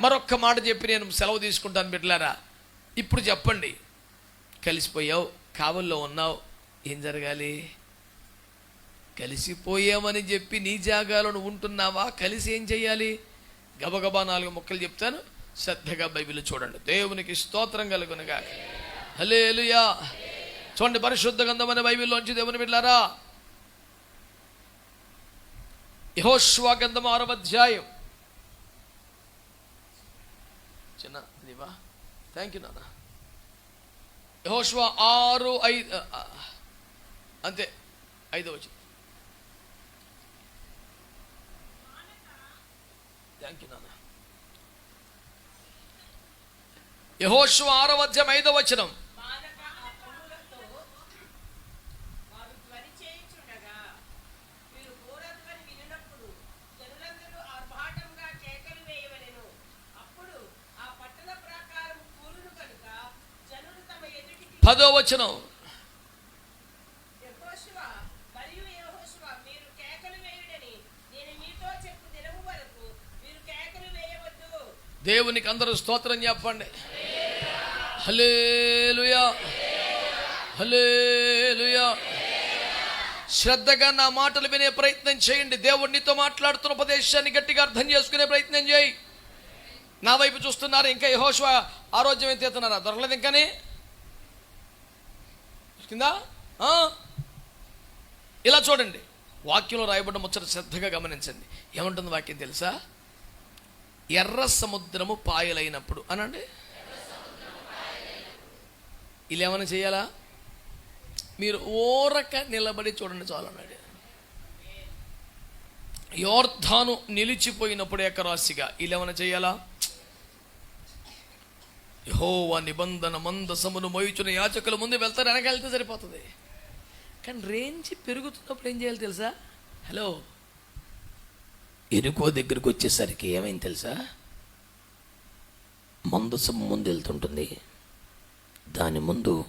మరొక్క మాట చెప్పి నేను సెలవు తీసుకుంటాను బిడ్డలారా. ఇప్పుడు చెప్పండి. కలిసిపోయావు కావల్లో ఉన్నావు. ఏం జరగాలి? కలిసిపోయామని చెప్పి నీ జాగాలను ఉంటున్నావా? కలిసి ఏం చేయాలి గబగబా నాలుగు ముక్కలు చెప్తాను. శ్రద్ధగా బైబిల్ చూడండి. దేవునికి స్తోత్రం కలుగునగా హలేలుయా చూడండి పరిశుద్ధ గంధమైన బైబిల్లోంచి దేవుని బిడ్డారా యహోష్వా గంధం ఆరవ అధ్యాయం. చిన్న ఇదివా. థ్యాంక్ యూ నాన్న. యహోష్వా ఆరు ఐదు అంతే ఐదో వచ్చి థ్యాంక్ యూ నాన్న. యహోష్వ ఆరో అధ్యాయం ఐదో వచనం మానక ఆ కొమ్ములతో వారు ధ్వని చేయించుండగా మీరు ఘోరధ్వని వినినప్పుడు జనులందరూ ఆర్భాటంగా కేకలు వేయవలెను అప్పుడు ఆ పట్టణ ప్రాకారం కూలును కనుక జనులు తమ ఎదుటికి పదో వచనం యెహోషువ మరియు యెహోషువ మీరు కేకలు వేయుడని నేను మీతో చెప్పు దినము వరకు మీరు కేకలు వేయవద్దు. దేవునికి అందరూ స్తోత్రం చెప్పండి. హలేలుయా హలేలుయా శ్రద్ధగా నా మాటలు వినే ప్రయత్నం చేయండి. దేవుడు నీతో మాట్లాడుతున్న ఉపదేశాన్ని గట్టిగా అర్థం చేసుకునే ప్రయత్నం చేయి. నా వైపు చూస్తున్నారు ఇంకా యహోష్వ. ఆరోగ్యం ఏం తీస్తున్నారా దొరకలేదు ఇంకానే? కిందా ఇలా చూడండి. వాక్యంలో రాయబడిన ముచ్చట శ్రద్ధగా గమనించండి. ఏముంటుంది వాక్యం తెలుసా? ఎర్ర సముద్రము పాయలైనప్పుడు. అనండి. ఇలా ఏమైనా చేయాలా? మీరు ఓరక నిలబడి చూడండి చాలన్నాడు. యోర్ధాను నిలిచిపోయినప్పుడు ఎకరాశిగా ఇలా ఏమైనా చేయాలా? యహోవా నిబంధన మందసమును మోయిచున్న యాచకుల ముందు వెళ్తారు వెనకెళ్తే సరిపోతుంది. కానీ రేంజ్ పెరుగుతున్నప్పుడు ఏం చేయాలి తెలుసా? హలో ఎరుకో దగ్గరికి వచ్చేసరికి ఏమైంది తెలుసా? మందసం ముందు వెళ్తుంటుంది. దాని ముందు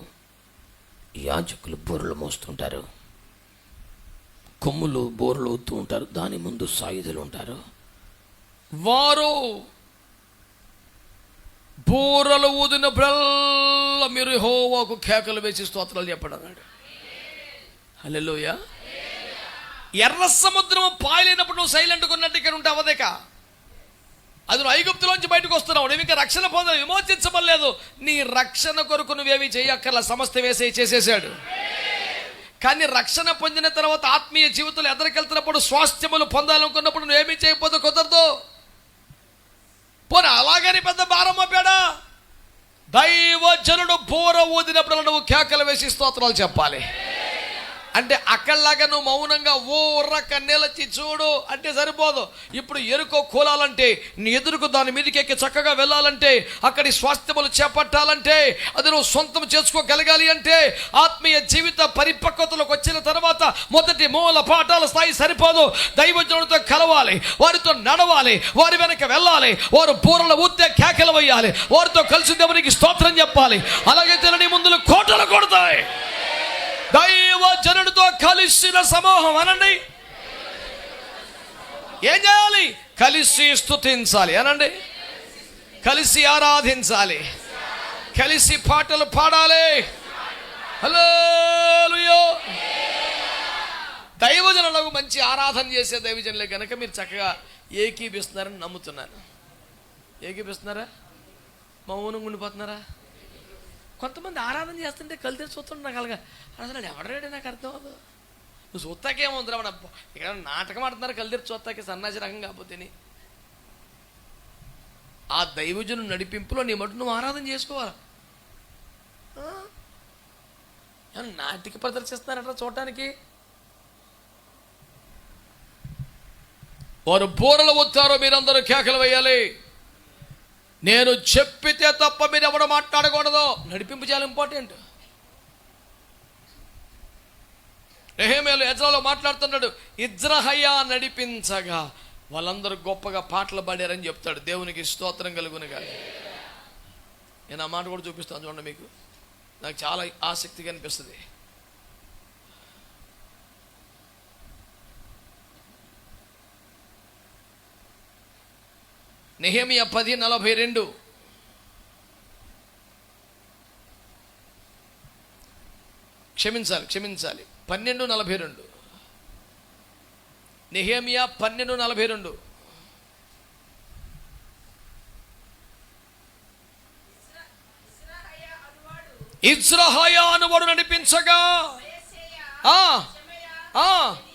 యాజకులు బోర్లు మోస్తుంటారు. కొమ్ములు బోర్లు ఊతూ ఉంటారు. దాని ముందు సాయుధులు ఉంటారు. వారు బూరలు ఊదినప్పుడల్లా మీరు హోవాకు కేకలు వేసి స్తోత్రాలు చెప్పడం అన్నాడు. హలోయ ఎర్ర సముద్రం పాయలేనప్పుడు నువ్వు సైలెంట్గా ఉన్నట్టు ఇక్కడ ఉంటే అవదేక అది నువ్వు ఐగుప్తులోంచి బయటకు వస్తున్నావు. నువ్వు ఇంకా రక్షణ పొంద విమోచించబడలేదు. నీ రక్షణ కొరకు నువ్వేమి చేయక్కర్ల సమస్త వేసే చేసేసాడు. కానీ రక్షణ పొందిన తర్వాత ఆత్మీయ జీవితంలో ఎదరికెళ్తున్నప్పుడు స్వాస్థ్యములు పొందాలనుకున్నప్పుడు నువ్వేమీ చేయకపోతే కుదరదు. పోనీ అలాగని పెద్ద భారం మోపాడా? దైవజనుడు పూర ఊదినప్పుడు నువ్వు కేకలు వేసి స్తోత్రాలు చెప్పాలి. అంటే అక్కడలాగా నువ్వు మౌనంగా ఊర్ర కన్నెలచ్చి చూడు అంటే సరిపోదు. ఇప్పుడు ఎరుకో కూలాలంటే నీ ఎదురుకు దాని మీదకి ఎక్కి చక్కగా వెళ్ళాలంటే అక్కడి స్వాస్థ్యములు చేపట్టాలంటే అది నువ్వు సొంతం చేసుకోగలగాలి అంటే ఆత్మీయ జీవిత పరిపక్వతలోకి వచ్చిన తర్వాత మొదటి మూల పాఠాల స్థాయి సరిపోదు. దైవజనుడితో కలవాలి వారితో నడవాలి వారి వెనక వెళ్ళాలి వారు బూరల ఊతే కేకలు వేయాలి వారితో కలిసి దేవునికి స్తోత్రం చెప్పాలి. అలాగే నీ ముందులు కోటలు కొడతాయి. దైవ జనుడితో కలిసిన సమూహం అనండి. ఏం చేయాలి? కలిసి స్తుతించాలి అనండి. కలిసి ఆరాధించాలి. కలిసి పాటలు పాడాలి. హలో దైవజనులకు మంచి ఆరాధన చేసే దైవజనులే కనుక మీరు చక్కగా ఏకీపిస్తున్నారని నమ్ముతున్నాను. ఏకీపిస్తున్నారా మౌనం ఉండిపోతున్నారా? కొంతమంది ఆరాధన చేస్తుంటే కళ్ళు తెరిచి చూస్తుంటే నాకు అలాగా. అసలు ఎవడరాడే నాకు అర్థం అవ్వదు. నువ్వు చూస్తాకేముందిరా మన ఇక్కడ నాటకం ఆడుతున్నారు కళ్ళు తెరిచి చూస్తాకే సన్నాసి రకం కాకపోతేని ఆ దైవజను నడిపింపులో నీ మటు నువ్వు ఆరాధన చేసుకోవాలి? నాటిక ప్రదర్శిస్తున్నారట చూడటానికి? వారు బోరలు వచ్చారో మీరందరూ కేకలు వేయాలి. నేను చెప్పితే తప్ప మీరు ఎవడు మాట్లాడకూడదు. నడిపింపు చాలా ఇంపార్టెంట్ రెహేమేలు ఎజ్రాలో మాట్లాడుతున్నాడు ఇజ్రహయ్య నడిపించగా. వాళ్ళందరూ గొప్పగా పాటలు పాడారని చెప్తాడు. దేవునికి స్తోత్రం కలుగునుగా. నేను ఆ మాట కూడా చూపిస్తాను చూడండి మీకు. నాకు చాలా ఆసక్తిగా అనిపిస్తుంది. నెహమియ పది నలభై రెండు. క్షమించాలి క్షమించాలి. పన్నెండు నలభై రెండు. నెహేమియా పన్నెండు నలభై రెండు. ఇస్రాహయ అనువాడు నడిపించగా. అనువాడు నడిపించగా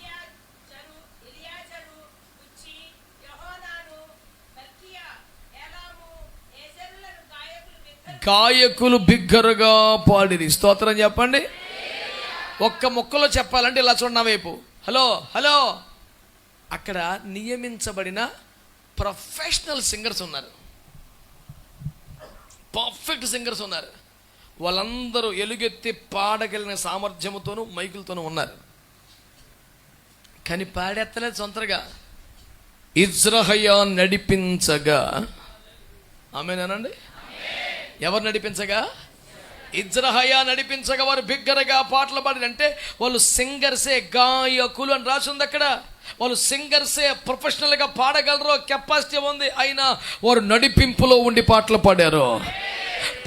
గాయకులు బిగ్గరగా పాడిరి. స్తోత్రం చెప్పండి. ఒక్క మొక్కలో చెప్పాలంటే ఇలా చూడండి వైపు. Hello hello. అక్కడ నియమించబడిన ప్రొఫెషనల్ సింగర్స్ ఉన్నారు. పర్ఫెక్ట్ సింగర్స్ ఉన్నారు. వాళ్ళందరూ ఎలుగెత్తి పాడగలిగిన సామర్థ్యముతోనూ మైకులతోనూ ఉన్నారు. కానీ పాడెత్తలేదు సొంతగా ఇజ్రహయా నడిపించగా. ఆమెనానండి? ఎవరు నడిపించగా? ఇజ్రహయా నడిపించగా వారు బిగ్గరగా పాటలు పాడినంటే వాళ్ళు సింగర్సే గాయకులు అని రాసింది అక్కడ. వాళ్ళు సింగర్సే ప్రొఫెషనల్గా పాడగలరు కెపాసిటీ ఉంది అయినా వారు నడిపింపులో ఉండి పాటలు పాడారు.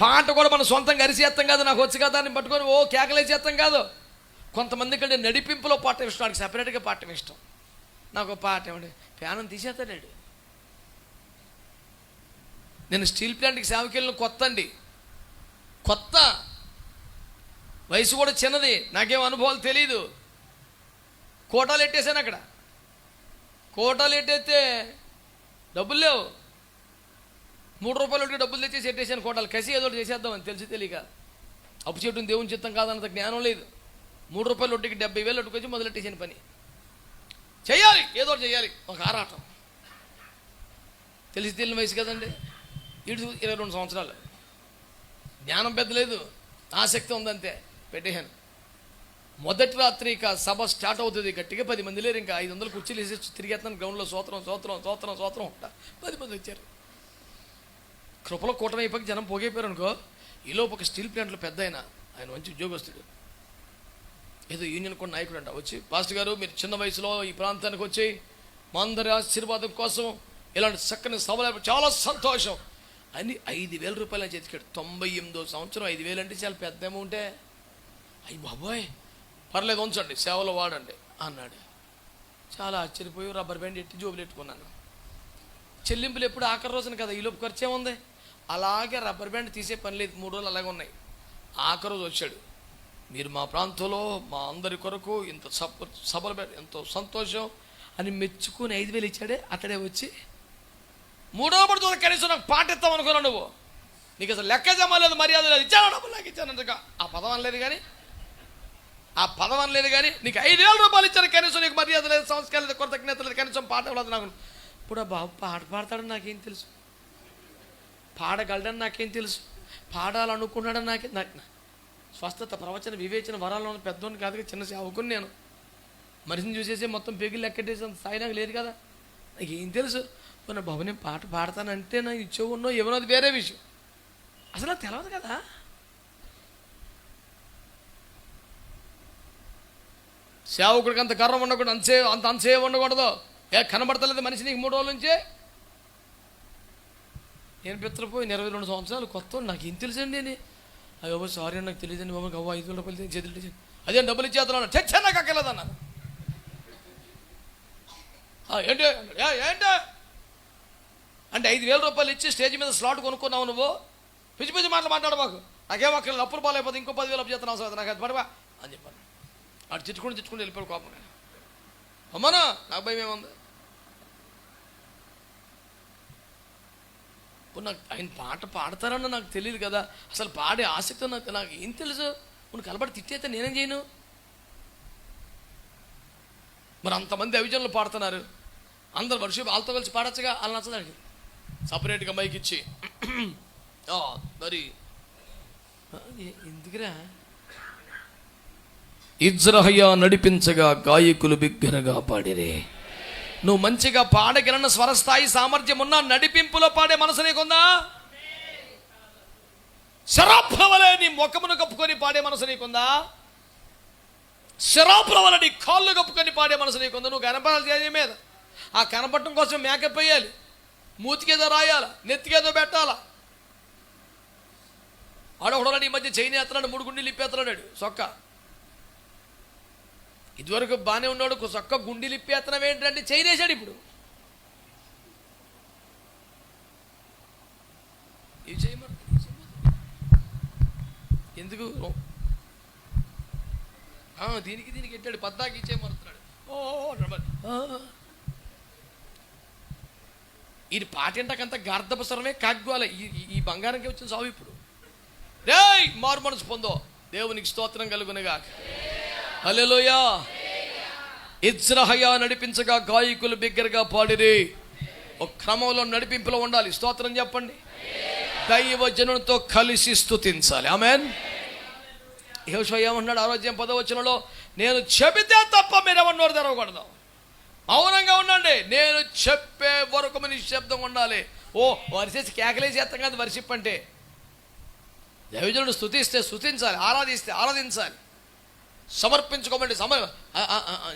పాట కూడా మనం సొంతంగా అరిచేస్తాం కాదు నాకు వచ్చి కదా అని పట్టుకొని ఓ కేకలేసేస్తాం కాదు. కొంతమంది కంటే నడిపింపులో పాట ఇష్టం వాడికి సపరేట్గా పాట ఇష్టం. నాకు పాట ఏమండి? ప్యానం తీసేస్తాడు నేను స్టీల్ ప్లాంట్కి సేవకి వెళ్ళిన కొత్త అండి. కొత్త. వయసు కూడా చిన్నది. నాకేం అనుభవాలు తెలియదు కోటాలు ఎట్టేసాను అక్కడ. కోటాలు ఎట్టేస్తే డబ్బులు లేవు. మూడు రూపాయలు ఉంటే డబ్బులు తెచ్చేసి ఎట్టేసాను కోటాలు. కసి ఏదో ఒకటి చేసేద్దామని తెలిసి తెలియక. అప్పు చేయడం దేవుని చిత్తం కాదన్నంత జ్ఞానం లేదు. మూడు రూపాయలు ఒట్టికి డెబ్బై వేలు ఒట్టుకొచ్చి మొదలెట్టేసాను పని. చేయాలి ఏదో ఒకటి చేయాలి ఒక ఆరాటం. తెలిసి తెలియని వయసు కదండి. ఇటు ఇరవై రెండు సంవత్సరాలు. జ్ఞానం పెద్ద లేదు ఆసక్తి ఉందంతే పెట్టేశాను. మొదటి రాత్రి ఇక సభ స్టార్ట్ అవుతుంది గట్టిగా పది మంది లేరు ఇంకా ఐదు వందలు కుర్చీలు వేసి తిరిగేస్తాను గ్రౌండ్లో సోత్రం సోత్రం సోత్రం సోత్రం ఉంటా. పది మంది వచ్చారు. కృపలో కూటమి అయిపోయి జనం పోగైపోయారు అనుకో ఈలోపు ఒక స్టీల్ ప్లాంట్లో పెద్ద ఆయన ఆయన మంచి ఉద్యోగస్తుడు. ఏదో యూనియన్ కూడా నాయకుడు అంట. వచ్చి పాస్టర్ గారు మీరు చిన్న వయసులో ఈ ప్రాంతానికి వచ్చి మా అందరి ఆశీర్వాదం కోసం ఇలాంటి చక్కని సభలు చాలా సంతోషం. అని ఐదు వేల రూపాయలు చేతికాడు తొంభై ఎనిమిదో సంవత్సరం ఐదు వేలు అంటే చాలా పెద్ద అమౌంటే. అయ్యి బాబోయ్ పర్లేదు ఉంచండి సేవలో వాడండి అన్నాడు. చాలా ఆశ్చర్యపోయి రబ్బర్ బ్యాండ్ ఎట్టి జోబులు పెట్టుకున్నాను. చెల్లింపులు ఎప్పుడు ఆఖరి రోజున కదా ఈలోపు ఖర్చే ఉంది. అలాగే రబ్బర్ బ్యాండ్ తీసే పని లేదు మూడు రోజులు అలాగే ఉన్నాయి. ఆఖరి రోజు వచ్చాడు. మీరు మా ప్రాంతంలో మా అందరి కొరకు ఇంత సబ్ సబల ఎంతో సంతోషం అని మెచ్చుకుని ఐదు వేలు ఇచ్చాడే అతడే వచ్చి మూడో పడుతుంది కనీసం నాకు పాట ఇస్తాం అనుకున్నావు నువ్వు. నీకు అసలు లెక్క జమ్మలేదు మర్యాద లేదు. ఇచ్చాను డబ్బులు నాకు ఇచ్చాను ఆ పదం అనలేదు కానీ ఆ పదం అనలేదు కానీ నీకు ఐదు వేల రూపాయలు ఇచ్చాను కనీసం నీకు మర్యాద లేదు సంస్కారం లేదు కృతజ్ఞత లేదు కనీసం పాట ఇవ్వలేదు నాకు. ఇప్పుడు ఆ బాబు పాట పాడతాడని నాకేం తెలుసు? పాడగలడని నాకేం తెలుసు? పాడాలనుకున్నాడని నాకే నాకు స్వస్థత ప్రవచన వివేచన వరాల్లో ఉన్న పెద్దోని కాదు చిన్న సేవకుని నేను. మనిషిని చూసేసి మొత్తం పెగిలి లెక్కటేసి సాయి నాకు లేదు కదా. నాకేం ఏం తెలుసు? మన బాబు నేను పాట పాడతానంటే నాకు ఇచ్చే ఉన్నో ఏమో అది వేరే విషయం. అసలు నాకు తెలియదు కదా? సేవకుడికి అంత గర్వం ఉండకూడదు అంతే అంత అంతసేపు ఉండకూడదు. ఏ కనబడతలేదు మనిషి నీకు మూడు రోజుల నుంచే? నేను పిత్రపోయి ఇరవై రెండు సంవత్సరాలు కొత్త నాకు ఏం తెలుసండి అని అయ్యో సారీ నాకు తెలియదండి బాబు. గవ్వ ఐదు వేల రూపాయలు చేతులు అదే డబ్బులు ఇచ్చేస్తున్నాను చచ్చా నాకు అక్కర్లేదు అన్నాను ఏంటి? ఏంటి? అంటే ఐదు వేల రూపాయలు ఇచ్చి స్టేజ్ మీద స్లాట్ కొనుక్కున్నావు నువ్వు? పిచ్చి పిచ్చి మాటలు మాట్లాడు మాకు. నాకేం అక్కడ అప్పులు పాలైపోతే ఇంకో పదివేలు అప్పు చేస్తాను అవసరం నాకు అది పడవా? అని చెప్పాను. అటు తిట్టుకుంటూ తిట్టుకుంటూ వెళ్ళిపోయాడు కోపం అమ్మనా నాకు భయం ఏముంది? ఇప్పుడు నాకు ఆయన పాట పాడతారన్న నాకు తెలియదు కదా. అసలు పాడే ఆసక్తి నాకు నాకు ఏం తెలుసు? నువ్వు కలబడి తిట్టేస్తే నేనేం చేయను? మరి అంతమంది అవిజనులు పాడుతున్నారు. అందరు వర్షం వాళ్ళతో కలిసి పాడచ్చుగా వాళ్ళు నచ్చదానికి సపరేట్గా మైక్ ఇచ్చి. మరి. ఎందుకురా? ఇజ్రహయ్య నడిపించగా గాయకులు బిగ్గరగా పాడిరే. నువ్వు మంచిగా పాడగలన స్వరస్థాయి సామర్థ్యం ఉన్నా నడిపింపులో పాడే మనసు నీకుందా? శరాప్రవలే నీ ముఖమును కప్పుకొని పాడే మనసు నీకుందా? శరాప్రవల నీ కాళ్ళు కప్పుకొని పాడే మనసు నీకుందా? నువ్వు కనపడాలి మీద? ఆ కనపడటం కోసం మేకప్ వేయాలి. మూతికేదో రాయాల? నెత్తికేదో పెట్టాలా? ఆడొకడు ఈ మధ్య చైన్ ఎత్తనాడు మూడు గుండీలు ఇప్పేస్తున్నాడు. సొక్క. ఇదివరకు బాగానే ఉన్నాడు సొక్క గుండీలు ఇప్పేత్తనం ఏంటంటే చైన్ వేసాడు ఇప్పుడు. ఇవి చేయమరు ఎందుకు? దీనికి దీనికి ఎట్టాడు? పద్దాకి ఇచ్చేయమరుతున్నాడు ఓ రమ- ఇది పాటింటకంత ఏంటకంత గార్ధపసరమే కాగ్వాల. ఈ ఈ- బంగారంకి వచ్చిన సావు ఇప్పుడు. రేయ్ మారు మనసు పొందో. దేవునికి స్తోత్రం కలుగునగా హలోయా ఇజ్రహయా నడిపించగా గాయకులు బిగ్గరగా పాడిరి. ఒక క్రమంలో నడిపింపులో ఉండాలి. స్తోత్రం చెప్పండి. దైవ జనులతో కలిసి స్థుతించాలి ఆమెన్. యహోషువ ఏమన్నాడు ఆరోగ్యం పదవచనంలో? నేను చెబితే తప్ప మీరు ఎవరు నోరు తెరవకూడదు. మౌనంగా ఉండండి. నేను చెప్పే వరకు మీ నిశ్శబ్దం ఉండాలి. ఓ వరిసేసి కేకలేసి చేస్తాం కాదు వర్షిప్ అంటే. దైవజనుడు స్థుతిస్తే స్థుతించాలి ఆరాధిస్తే ఆరాధించాలి. సమర్పించుకోమండి సమ ఆ-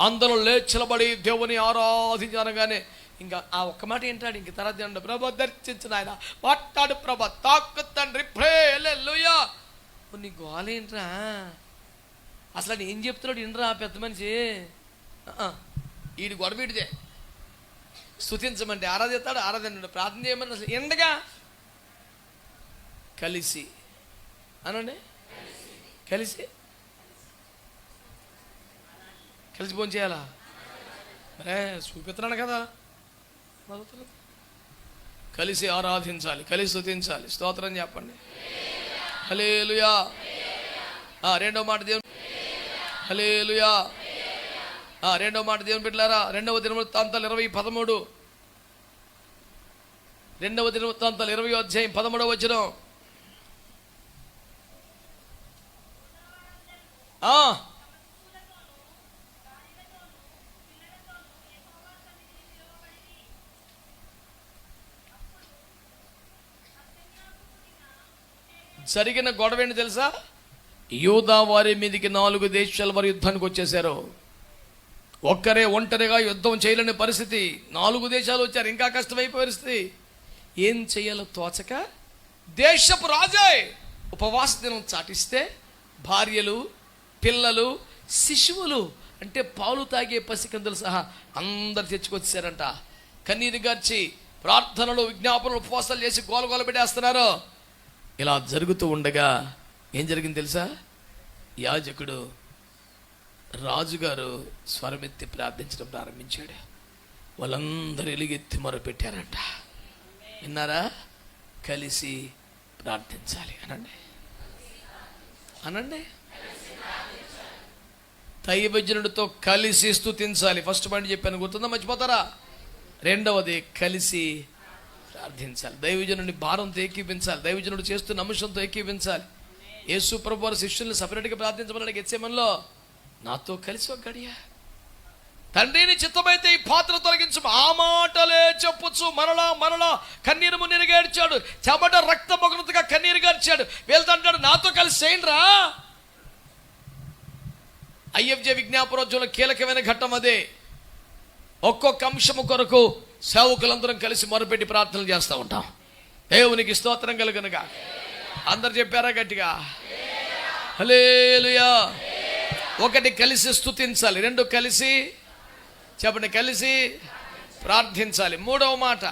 అందరూ లేచిలబడి దేవుని ఆరాధించనగానే ఇంకా ఆ ఒక్క మాట ఏంటాడు? ఇంక తర్వాత ఏంటంటే, ప్రభ దర్శించిన ఆయన మాట్లాడు ప్రభ. తాకు తండ్రి. ప్రే లూయా నీ గోలేంట్రా అసలు ఏం చెప్తున్నాడు? ఇండ్రా పెద్ద మనిషి. ఈడు గొడవీడిదే స్థుతించమంటే ఆరాధిస్తాడు ఆరాధన ప్రార్థన చేయమని అసలు ఎండగా కలిసి. అనండి? కలిసి. కలిసి ఫోన్ చేయాలా? మరే చూపిస్తున్నాను కదా. కలిసి ఆరాధించాలి కలిసి స్తుతించాలి. స్తోత్రం చెప్పండి. హలేలుయా ఆ, రెండో మాట దేవుని హలేలుయా ఆ, రెండో మాట దేవుని బిడ్డలారా రెండవ దినవృత్తాంతాలు ఇరవై పదమూడు. రెండవ దినవృత్తాంతాలు ఇరవై అధ్యాయం పదమూడవ వచ్చిన జరిగిన గొడవ ఏంటి తెలుసా? యూదా వారి మీదకి నాలుగు దేశాల వారి యుద్ధానికి వచ్చేసారు ఒక్కరే ఒంటరిగా యుద్ధం చేయలేని పరిస్థితి. నాలుగు దేశాలు వచ్చారు ఇంకా కష్టమైపోయే పరిస్థితి. ఏం చేయాలో తోచక దేశపు రాజే ఉపవాస దినం చాటిస్తే భార్యలు పిల్లలు శిశువులు అంటే పాలు తాగే పసికందులు సహా అందరు తెచ్చుకొచ్చారంట కన్నీరు గార్చి ప్రార్థనలు విజ్ఞాపనలు ఉపవాసాలు చేసి గోల పెట్టేస్తున్నారు. ఇలా జరుగుతూ ఉండగా ఏం జరిగింది తెలుసా? యాజకుడు రాజుగారు స్వరమెత్తి ప్రార్థించడం ప్రారంభించాడు. వాళ్ళందరూ ఎలుగెత్తి మొరపెట్టారంట. విన్నారా? కలిసి ప్రార్థించాలి. అనండి. అనండి. దైవజనుడితో కలిసి స్థుతించాలి ఫస్ట్ పాయింట్ చెప్పాను. గుర్తుందా? మర్చిపోతారా? రెండవది కలిసి ప్రార్థించాలి. దైవజనుడిని భారంతో ఏకీపించాలి. దైవజనుడు చేస్తున్న అంశంతో ఏకీపించాలి. యేసు ప్రభు వారి శిష్యుల్ని సపరేట్గా ప్రార్థించమన్నాడు గెచ్చేమన్లో నాతో కలిసి ఒక గడియ. తండ్రిని చిత్తమైతే ఈ పాత్ర తొలగించు. ఆ మాటలే చెప్పొచ్చు మరలా మరలా కన్నీరు నిరగేడ్చాడు ఏడ్చాడు. చెమట రక్త మొగనతుగా కన్నీరు గడిచాడు వెళ్తా నాతో కలిసి చేయండిరా. ఐఎఫ్జే విజ్ఞాపనోద్యోగంలో కీలకమైన ఘట్టం అదే. ఒక్కొక్క అంశము కొరకు సేవకులందరం కలిసి మొరపెట్టి ప్రార్థనలు చేస్తూ ఉంటాం. దేవునికి స్తోత్రం కలుగునుగా. అందరు చెప్పారా గట్టిగా? హలేలుయా ఒకటి కలిసి స్థుతించాలి రెండు కలిసి చెప్పండి కలిసి ప్రార్థించాలి. మూడవ మాట.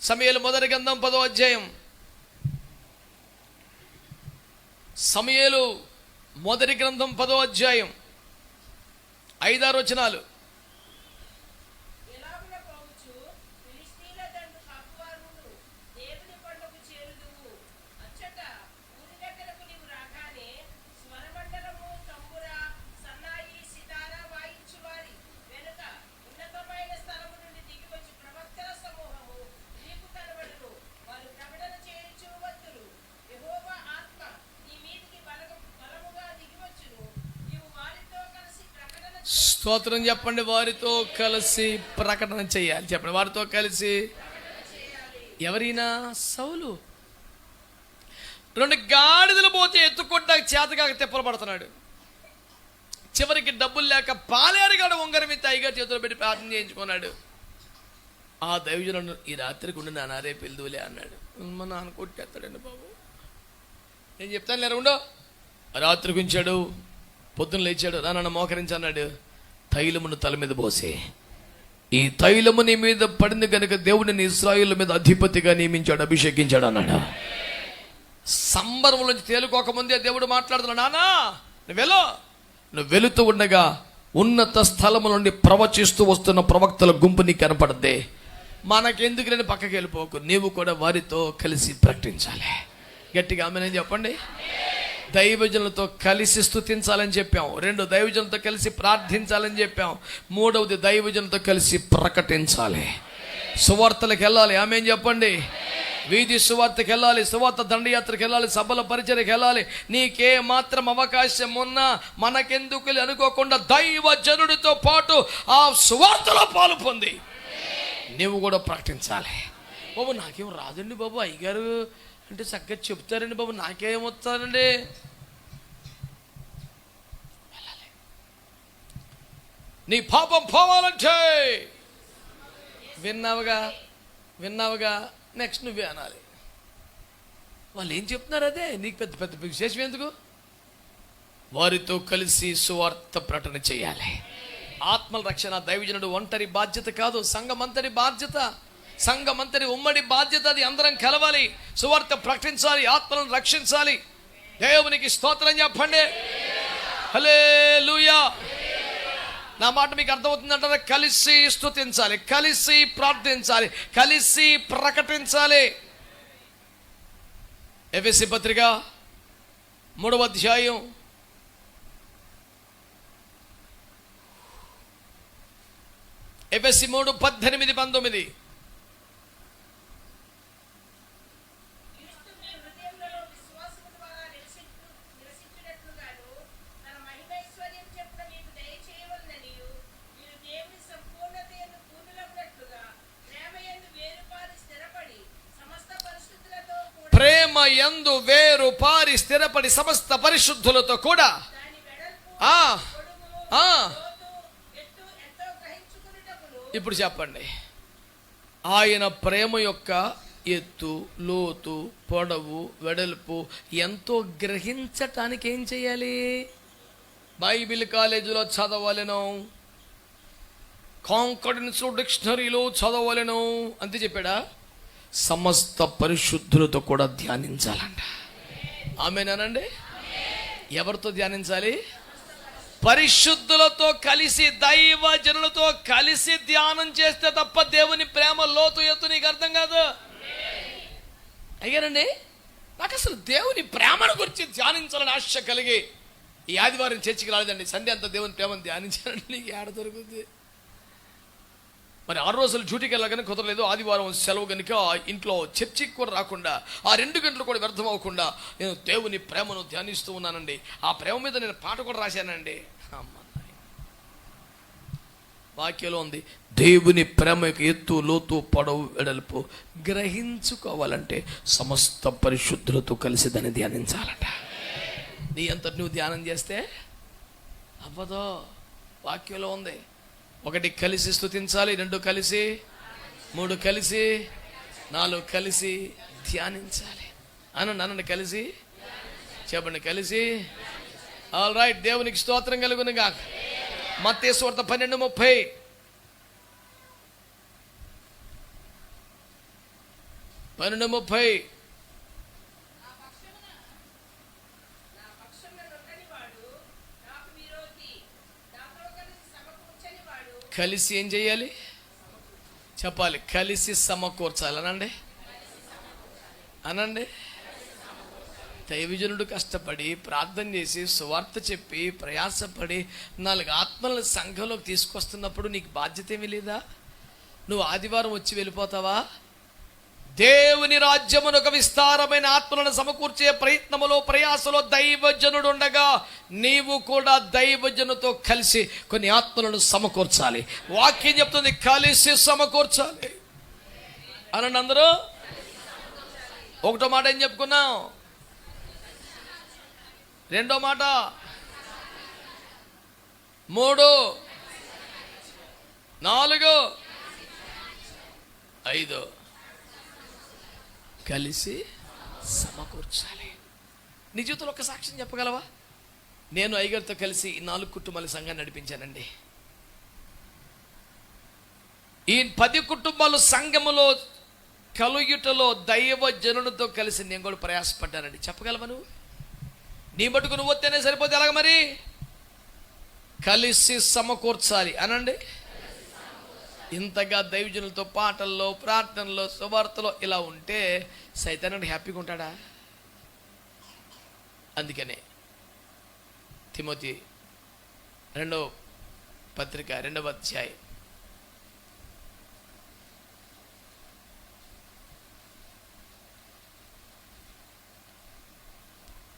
సమయలు మొదటి గంధం పదో అధ్యాయం. సమయలు మొదటి గ్రంథం పదో అధ్యాయం. ఐదారు వచనాలు ఎలాగున పోవచ్చు ఫిలిస్తీన్ల దండు కాపువారును దేవుని పండుగ చేరుదువు అచ్చట ఊరి దగ్గరకు నీవు రాగానే స్వరమండలము తంబుర సన్నాయి సితారా వాయించువారి వెనుక ఉన్నతమైన స్థలము నుండి దిగి వచ్చి ప్రవక్తల సమూహము నీకు కనబడును వారు ప్రకటన చేయించు వద్దురు యెహోవా ఆత్మ నీ మీదికి బలము బలముగా దిగివచ్చును నీవు వారితో కలిసి ప్రకటన స్తోత్రం చెప్పండి. వారితో కలిసి ప్రకటన చేయాలి. చెప్పండి. వారితో కలిసి ఎవరైనా? సౌలు. రెండు గాడిదలు పోతే ఎత్తుకుంటా చేతగా తిప్పలు పడుతున్నాడు. చివరికి డబ్బులు లేక పాలేరుగాడు ఉంగరం ఎత్తి చేతులు పెట్టి ప్రార్థన చేయించుకున్నాడు. ఆ దైవజనుడు ఈ రాత్రికి ఉండి నాన్న రేపు వెళ్దులే అన్నాడు. మా నాన్న కొట్టేస్తాడండి బాబు. నేను చెప్తాను లేరు ఉండో. రాత్రికి ఉంచాడు పొద్దున్న లేచాడు. నా నాన్న మోకరించన్నాడు తైలమును తల మీద పోసే. ఈ తైలము నీ మీద పడింది కనుక దేవుడిని ఇస్రాయిల్ మీద అధిపతిగా నియమించాడు అభిషేకించాడు అన్నాడు. సంబరం నుంచి తేలుకోకముందే దేవుడు మాట్లాడుతున్నాడు నానా నువ్వు వెళ్ళు. నువ్వు వెళుతూ ఉండగా ఉన్నత స్థలము నుండి ప్రవచిస్తూ వస్తున్న ప్రవక్తల గుంపు నీకు కనపడద్దే. మనకెందుకు నేను పక్కకి వెళ్ళిపోకు నీవు కూడా వారితో కలిసి ప్రకటించాలి. గట్టిగా ఆమె చెప్పండి? దైవజనులతో కలిసి స్థుతించాలని చెప్పాం. రెండు దైవజనులతో కలిసి ప్రార్థించాలని చెప్పాం. మూడవది దైవజనులతో కలిసి ప్రకటించాలి. సువార్తలకు వెళ్ళాలి. ఆమె చెప్పండి? వీధి సువార్తకి వెళ్ళాలి సువార్త దండయాత్రకు వెళ్ళాలి సభల పరిచయకి వెళ్ళాలి. నీకే మాత్రం అవకాశం ఉన్నా మనకెందుకు అనుకోకుండా దైవజనుడితో పాటు ఆ సువార్తలో పాలు పొంది. నీవు కూడా ప్రకటించాలి. బాబు నాకేం రాదండి బాబు అయ్యగారు. అంటే చక్కగా చెప్తారండి బాబు నాకేమొస్తానండి వెళ్ళాలి. నీ పాపం పోవాలంటే విన్నావుగా విన్నావుగా నెక్స్ట్ నువ్వే అనాలి. వాళ్ళు ఏం చెప్తున్నారు అదే? నీకు పెద్ద పెద్ద విశేషం ఎందుకు? వారితో కలిసి సువార్త ప్రకటన చేయాలి. ఆత్మల రక్షణ దైవజనుడు ఒంటరి బాధ్యత కాదు సంఘమంతరి బాధ్యత. సంఘం అంతటి ఉమ్మడి బాధ్యత అది అందరం కలవాలి. సువార్త ప్రకటించాలి ఆత్మలను రక్షించాలి. దేవునికి స్తోత్రం చెప్పండి. హలే లూయా నా మాట మీకు అర్థమవుతుందంటే కలిసి స్థుతించాలి కలిసి ప్రార్థించాలి కలిసి ప్రకటించాలి. ఎఫ్ఎస్సి పత్రిక మూడవ అధ్యాయం. ఎఫ్ఎస్సి మూడు పద్దెనిమిది పంతొమ్మిది క్రీస్తు మీ హృదయంలో విశ్వాసము ద్వారా నివసించు నివసించున్నట్లుగాను తన మహిమైశ్వర్యం చెప్పున మీకు దయచేయవలననియు మీరు దేవుని సంపూర్ణతయందు పూర్ణులగునట్లుగా ప్రేమయందు వేరుపారి స్థిరపడి సమస్త పరిశుద్ధులతో కూడా ప్రేమ యందు వేరు పారి స్థిరపడి సమస్త పరిశుద్ధులతో కూడా. ఆ ఆ. ఇప్పుడు చెప్పండి. ఆయన ప్రేమ యొక్క ఎత్తు లోతు పొడవు వెడల్పు ఎంతో గ్రహించటానికి ఏం చేయాలి? బైబిల్ కాలేజీలో చదవలేను. కాంకడెన్స్ డిక్షనరీలో చదవలేను. అంతే చెప్పాడా? సమస్త పరిశుద్ధులతో కూడా ధ్యానించాలంట. ఆమెనానండి? ఎవరితో ధ్యానించాలి? పరిశుద్ధులతో కలిసి దైవ జనులతో కలిసి ధ్యానం చేస్తే తప్ప దేవుని ప్రేమ లోతు ఎత్తు నీకు అర్థం కాదు. అయ్యారండి? నాకు అసలు దేవుని ప్రేమను గురించి ధ్యానించాలని ఆశ కలిగి ఈ ఆదివారం చర్చికి రాలేదండి. సండే అంతా దేవుని ప్రేమను ధ్యానించాలని నీకు ఏడ దొరుకుతుంది మరి ఆరు రోజులు డ్యూటీకి వెళ్ళగానే కుదరలేదు. ఆదివారం సెలవు కనుక ఇంట్లో చర్చికి కూడా రాకుండా ఆ రెండు గంటలు కూడా వ్యర్థం అవ్వకుండా నేను దేవుని ప్రేమను ధ్యానిస్తూ ఉన్నానండి. ఆ ప్రేమ మీద నేను పాట కూడా రాశానండి. వాక్యలో వాక్యంలో ఉంది దేవుని ప్రేమ యొక్క ఎత్తు లోతు పొడవు వెడల్పు గ్రహించుకోవాలంటే సమస్త పరిశుద్ధులతో కలిసి దాన్ని ధ్యానించాలట. నీ అంతటి నువ్వు ధ్యానం చేస్తే అవ్వదో. వాక్యంలో ఉంది ఒకటి కలిసి స్థుతించాలి రెండు కలిసి మూడు కలిసి నాలుగు కలిసి ధ్యానించాలి. అనండి అనండి కలిసి చెప్పండి కలిసి. ఆల్ రైట్ దేవునికి స్తోత్రం కలుగునుగా మత్తేశ్వర్త పన్నెండు ముప్పై. పన్నెండు ముప్పై నా పక్షమున నొక్కని వాడు నాకు విరోధి నాతో కలిసి సమకూర్చని వాడు కలిసి ఏం చేయాలి? చెప్పాలి కలిసి సమకూర్చాలి. అనండి. అనండి. దైవజనుడు కష్టపడి ప్రార్థన చేసి సువార్త చెప్పి ప్రయాసపడి నాలుగు ఆత్మలను సంఘంలోకి తీసుకొస్తున్నప్పుడు నీకు బాధ్యత ఏమీ లేదా? నువ్వు ఆదివారం వచ్చి వెళ్ళిపోతావా? దేవుని రాజ్యమునొక ఒక విస్తారమైన ఆత్మలను సమకూర్చే ప్రయత్నములో ప్రయాసలో దైవజనుడు ఉండగా నీవు కూడా దైవజనుతో కలిసి కొన్ని ఆత్మలను సమకూర్చాలి. వాక్యం చెప్తుంది కలిసి సమకూర్చాలి. అనండి అందరూ? ఒకటో మాట ఏం చెప్పుకున్నాం? రెండో మాట? మూడు? నాలుగు? ఐదు? కలిసి సమకూర్చాలి. నీ జీవితంలో ఒక సాక్ష్యం చెప్పగలవా? నేను ఐగర్తో కలిసి ఈ నాలుగు కుటుంబాల సంఘాన్ని నడిపించానండి. ఈ పది కుటుంబాలు సంఘములో కలుయుటలో దైవ జనులతో కలిసి నేను కూడా ప్రయాసపడ్డానండి. చెప్పగలవా నువ్వు? నీ మటుకు నువ్వు వస్తేనే సరిపోతే ఎలాగ మరి? కలిసి సమకూర్చాలి. అనండి. ఇంతగా దైవజనులతో పాటల్లో ప్రార్థనలో సువార్తలో ఇలా ఉంటే సైతానుడు హ్యాపీగా ఉంటాడా? అందుకనే తిమోతి రెండవ పత్రిక రెండవ అధ్యాయం.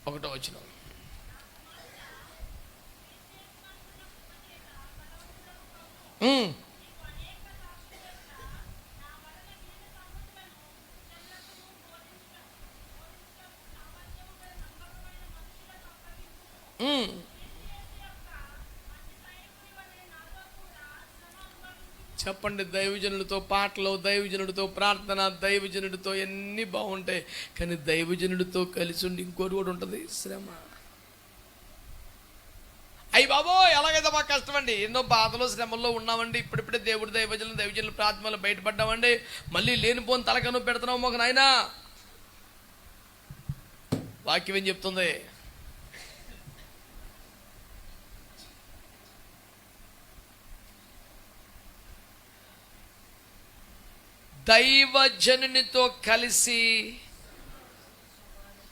ఒకటో వచ్చిన చెప్పండి దైవజనుడితో పాటలు దైవజనుడితో ప్రార్థన దైవజనుడితో ఎన్ని బాగుంటాయి. కానీ దైవజనుడితో కలిసి ఉండి ఇంకోటి కూడా ఉంటుంది. శ్రమ. అయ్యి బాబో ఎలాగైతే మాకు కష్టమండి. ఎన్నో బాధలు శ్రమల్లో ఉన్నామండి. ఇప్పుడిప్పుడే దేవుడి దైవజనులు దైవజనులు ప్రార్థనలు బయటపడ్డామండి. మళ్ళీ లేనిపోని తలకను పెడుతున్నాం ఒక నాయన. వాక్యం ఏం చెప్తుంది? దైవజనునితో కలిసి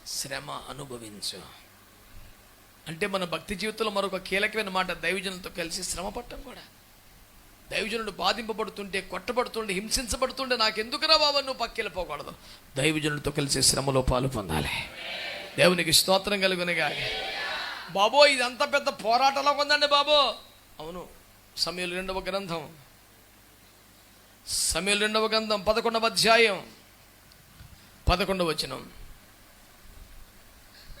శ్రమ అనుభవించు. అంటే మన భక్తి జీవితంలో మరొక కీలకమైన మాట దైవజనులతో కలిసి శ్రమ పట్టం కూడా. దైవజనుడు బాధింపబడుతుంటే కొట్టబడుతుంటే హింసించబడుతుంటే నాకెందుకురా బాబా నువ్వు పక్కెళ్ళిపోకూడదు దైవజనుడితో కలిసి శ్రమలో పాలు పొందాలి. దేవునికి స్తోత్రం కలుగునిగా బాబో ఇది అంత పెద్ద పోరాటంలో ఉందండి బాబో. అవును సమయంలో రెండవ గ్రంథం. సమయం రెండవ గ్రంథం పదకొండవ అధ్యాయం. పదకొండవ వచనం.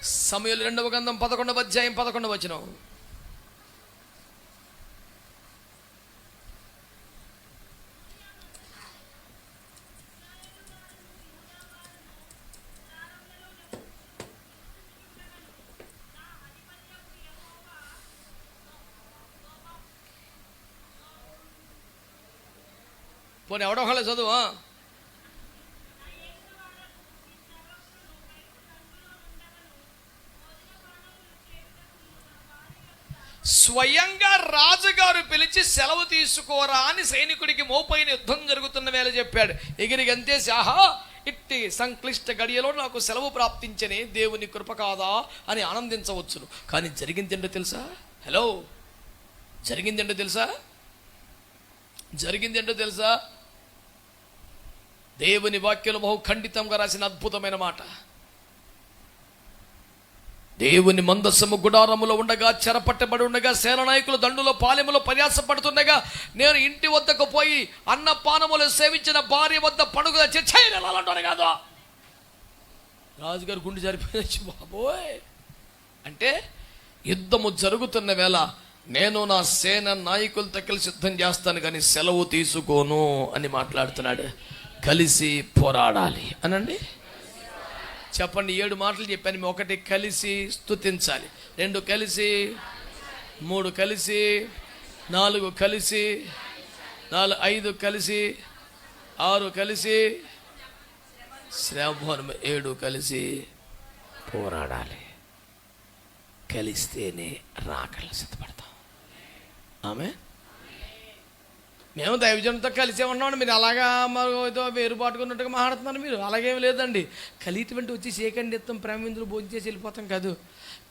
సమయం రెండవ గ్రంథం పదకొండవ అధ్యాయం పదకొండవ వచనం. పోనీ ఎవడో ఒకళ్ళే చదువు. స్వయంగా రాజుగారు పిలిచి సెలవు తీసుకోరా అని సైనికుడికి మోపైన యుద్ధం జరుగుతున్న వేళ చెప్పాడు. ఎగిరి గంతేసి ఆహా ఇట్టి సంక్లిష్ట గడియలో నాకు సెలవు ప్రాప్తించని దేవుని కృప కాదా అని ఆనందించవచ్చును. కానీ జరిగిందేంటో తెలుసా? హలో జరిగిందేంటో తెలుసా? జరిగిందేంటో తెలుసా? దేవుని వాక్యలు బహు ఖండితంగా రాసిన అద్భుతమైన మాట. దేవుని మందస్సము గుడారములో ఉండగా చెరపట్టబడి ఉండగా సేననాయకులు దండులో పాలెములో ప్రయాసపడుతుండగా నేను ఇంటి వద్దకు పోయి అన్నపానములు సేవించిన భార్య వద్ద పడుగుల చచ్చాయి కాదు. రాజుగారు గుండె జరిపోయి బాబోయ్! అంటే యుద్ధము జరుగుతున్న వేళ నేను నా సేన నాయకులతో కలిసి యుద్ధం చేస్తాను కానీ సెలవు తీసుకోను అని మాట్లాడుతున్నాడు. కలిసి పోరాడాలి. అనండి? చెప్పండి ఏడు మాటలు చెప్పాను ఒకటి కలిసి స్తుతించాలి. రెండు కలిసి మూడు కలిసి నాలుగు కలిసి నాలుగు ఐదు కలిసి ఆరు కలిసి శ్రవణం ఏడు కలిసి పోరాడాలి. కలిస్తేనే రాకలు సిద్ధపడతాం. ఆమె మేము దైవజనంతో కలిసే ఉన్నామండి. మీరు అలాగా ఏదో వేరు వేరుబాటుకున్నట్టుగా మాట్లాడుతున్నారు మీరు. అలాగేం లేదండి. కలిటువంటి వచ్చి సేకండి ఎత్తం ప్రేమిందులు భోజనం చేసి వెళ్ళిపోతాం కాదు.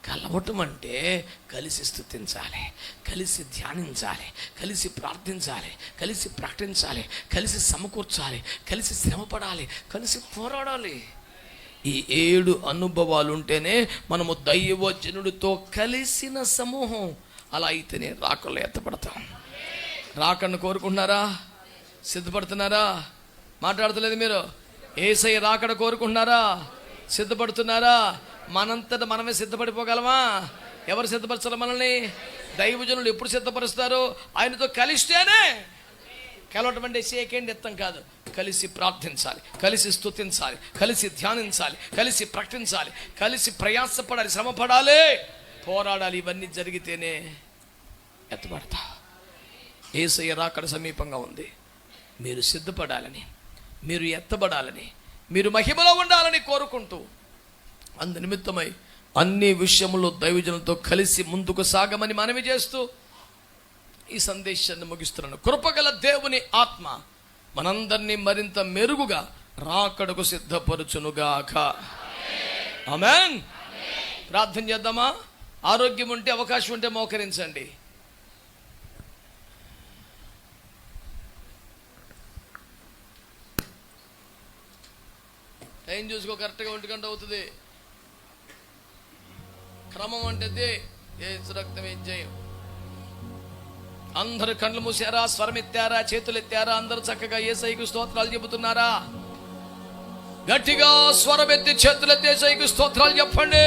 కలవటం అంటే కలిసి స్థుతించాలి కలిసి ధ్యానించాలి కలిసి ప్రార్థించాలి కలిసి ప్రకటించాలి కలిసి సమకూర్చాలి కలిసి శ్రమపడాలి కలిసి పోరాడాలి. ఈ ఏడు అనుభవాలు ఉంటేనే మనము దైవజనుడితో కలిసిన సమూహం. అలా అయితేనే రాకలు ఎత్తపడతాం రాకను కోరుకుంటున్నారా? సిద్ధపడుతున్నారా? మాట్లాడతలేదు మీరు. ఏసై రాకడ కోరుకుంటున్నారా? సిద్ధపడుతున్నారా? మనంతట మనమే సిద్ధపడిపోగలమా? ఎవరు సిద్ధపరచాలి మనల్ని? దైవజనులు ఎప్పుడు సిద్ధపరుస్తారు? ఆయనతో కలిస్తేనే కలవటం అంటే సేకేండి ఎత్తం కాదు. కలిసి ప్రార్థించాలి కలిసి స్తుతించాలి కలిసి ధ్యానించాలి కలిసి ప్రకటించాలి కలిసి ప్రయాసపడాలి శ్రమపడాలి. పోరాడాలి ఇవన్నీ జరిగితేనే ఎత్తబడతా. ఏసయ్య రాకడ సమీపంగా ఉంది. మీరు సిద్ధపడాలని మీరు ఎత్తబడాలని మీరు మహిమలో ఉండాలని కోరుకుంటూ అందు నిమిత్తమై అన్ని విషయములో దైవజనంతో కలిసి ముందుకు సాగమని మనవి చేస్తూ ఈ సందేశాన్ని ముగిస్తున్నాను. కృపగల దేవుని ఆత్మ మనందరినీ మరింత మెరుగుగా రాకడకు సిద్ధపరచునుగాక. ఆమెన్. ప్రార్థన చేద్దామా? ఆరోగ్యం ఉంటే అవకాశం ఉంటే మోకరించండి. టైం చూసుకో కరెక్ట్గా ఒంటి గంట అవుతుంది. క్రమం అంటే ఏ రక్తం ఏం చేయం అందరు కళ్ళు మూసారా స్వరం ఎత్తారా చేతులు ఎత్తారా అందరు చక్కగా ఏ సైకి స్తోత్రాలు చెబుతున్నారా? గట్టిగా స్వరం ఎత్తి చేతులు ఎత్తే స్తోత్రాలు చెప్పండి.